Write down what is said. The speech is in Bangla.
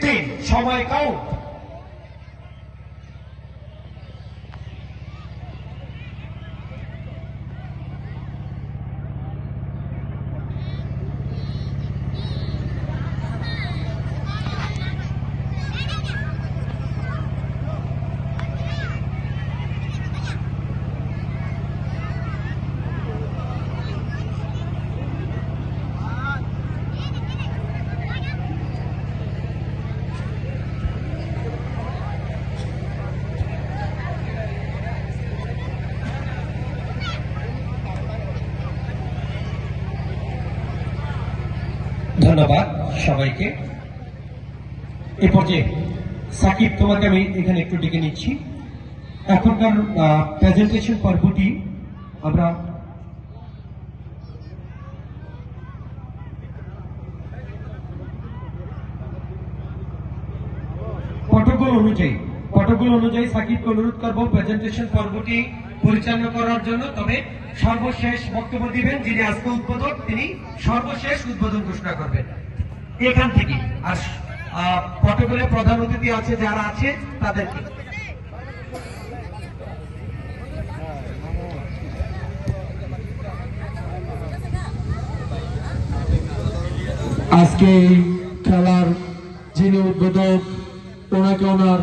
তিন সময় ধন্যবাদ সবাইকে। এ পর্যায়ে সাকিব, তোমাকে আমি এখানে একটু ডেকে নিচ্ছি। এখনকার প্রেজেন্টেশন পর্বটি আমরা প্রটোকল অনুযায়ী প্রটোকল অনুযায়ী সাকিবকে অনুরোধ করব প্রেজেন্টেশন পর্বটি পরিচালনা করার জন্য। তবে সর্বশেষ বক্তব্য দিবেন যিনি আজকে উদ্বোধক, তিনি সর্বশেষ উদ্বোধন ঘোষণা করবেন। এখান থেকে আর প্রটোকলে প্রধান অতিথি আছে, যারা আছে, তাদেরকে। আজকে খেলার যিনি উদ্বোধক, ওনাকে ওনার